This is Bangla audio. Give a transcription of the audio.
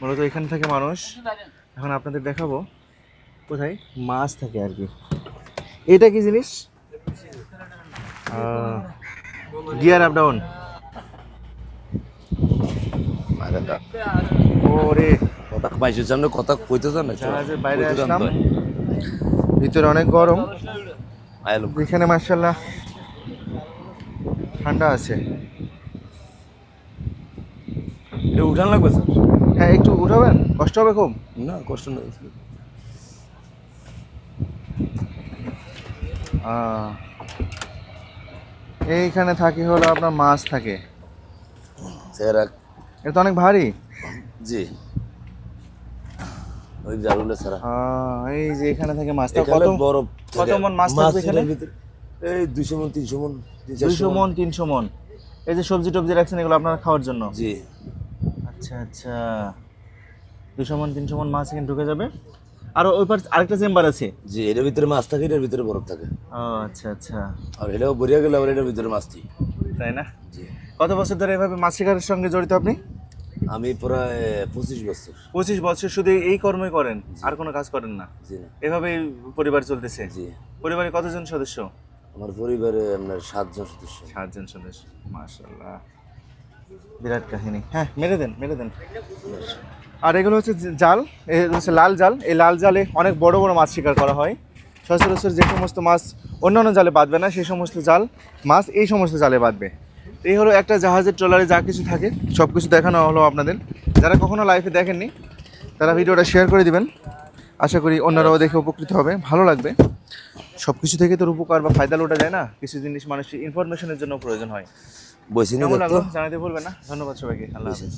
মূলত এখান থেকে মানুষ, এখন আপনাদের দেখাবো কোথায় মাছ থাকে আর কি। এটা কি জিনিস? Gear up down. ওরে। কথা বাইশের সামনে কথা কইতে চান না বাইরে আসলাম। ভিতরে অনেক গরম। এখানে মার্শাল্লাহ ঠান্ডা আছে। এটা উঠান লাগবে স্যার? হ্যাঁ একটু উঠাবেন? কষ্ট হবে খুব? না কষ্ট নেই। এইখানে থাকে হলো আপনার মাছ থাকে। স্যার এটা তো অনেক ভারী। জি। ওই জালুলে সারা আহ, এই যে এখানে থেকে মাছ তা কত বরফ কত মন মাছ থাকবে এখানে? ভিতরে এই দুইশো মন তিনশো মন দুইশো মন তিনশো মন। এই যে সবজি টবজি রাখছেন এগুলো আপনারা খাওয়ার জন্য? জি। আচ্ছা আচ্ছা। দুশো মন তিনশো মন মাছ এখানে ঢুকে যাবে। আর ওই পার আরেকটা চেম্বার আছে। জি এটার ভিতরে মাছ থাকে এটার ভিতরে বরফ থাকে। ও আচ্ছা আচ্ছা। আর এটাও বরিয়া গেলে আবার এটার ভিতরে মাছ দিই। তাই না? জি। কত বছর ধরে এভাবে মাছ শিকারের সঙ্গে জড়িত আপনি? আমি প্রায় পঁচিশ বছর। পঁচিশ বছর শুধু এই কর্মই করেন আর কোনো কাজ করেন না? জি না। এভাবেই পরিবার চলতেছে? জি। পরিবারে কতজন সদস্য? আমার পরিবারে আপনার সাতজন সদস্য। সাতজন সদস্য মাশাল্লাহ বিরাট কাহিনী। হ্যাঁ মেরে দেন মেরে দেন। আর এগুলো হচ্ছে জাল হচ্ছে লাল জাল। এই লাল জালে অনেক বড় বড় মাছ শিকার করা হয়। সচরাচর যে সমস্ত মাছ অন্যান্য জালে বাঁধবে না, সেই সমস্ত জাল, মাছ এই সমস্ত জালে বাঁধবে। এই হলো একটা জাহাজের ট্রলারে যা কিছু থাকে সব কিছু দেখানো হলো আপনাদের। যারা কখনো লাইফে দেখেননি, তারা ভিডিওটা শেয়ার করে দিবেন। আশা করি অন্যরাও দেখে উপকৃত হবে। ভালো লাগবে। সব কিছু থেকে তোর উপকার বা ফায়দা লোটা যায় না? কিছু জিনিস মানুষের ইনফরমেশনের জন্য প্রয়োজন হয়। দেখতো জানাতে বলবে না। ধন্যবাদ সবাইকে। আল্লাহ হাফেজ।